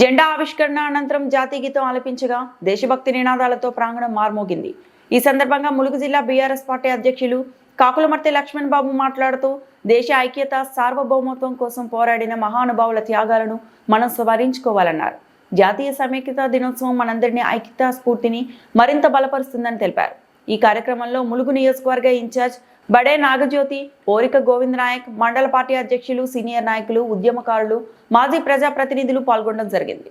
జెండా ఆవిష్కరణ అనంతరం జాతీయ గీతం ఆలపించగా దేశభక్తి నినాదాలతో ప్రాంగణం మార్మోగింది. ఈ సందర్భంగా ములుగు జిల్లా బీఆర్ఎస్ పార్టీ అధ్యక్షులు కాకులమర్తి లక్ష్మణ్ బాబు మాట్లాడుతూ దేశ ఐక్యత సార్వభౌమత్వం కోసం పోరాడిన మహానుభావుల త్యాగాలను మనం స్మరించుకోవాలన్నారు. జాతీయ సమైక్యత దినోత్సవం మనందరినీ ఐక్యతా స్ఫూర్తిని మరింత బలపరుస్తుందని తెలిపారు. ఈ కార్యక్రమంలో ములుగు నియోజకవర్గ ఇన్ఛార్జ్ బడే నాగజ్యోతి పోరిక గోవింద్ నాయక్ మండల పార్టీ అధ్యక్షులు సీనియర్ నాయకులు ఉద్యమకారులు మాజీ ప్రజాప్రతినిధులు పాల్గొనడం జరిగింది.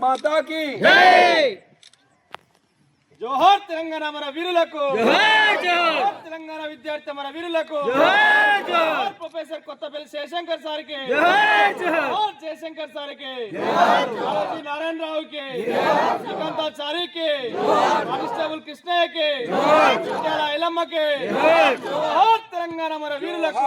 మాతా की జోహార్ తెలంగాణ మన వీరులకు జోహార్ తెలంగాణ విద్యార్థి మన వీరులకు జోహార్ ప్రొఫెసర్ కొత్తపల్లి శేషంకర్ సార్కి జోహార్ జయశంకర్ సార్కి బాలాజీ నారాయణరావుకి శ్రీకాంతాచారికి కానిస్టేబుల్ కృష్ణయ్యకి చిట్యాల ఐలమ్మకి జోహార్ తెలంగాణ మన వీరులకు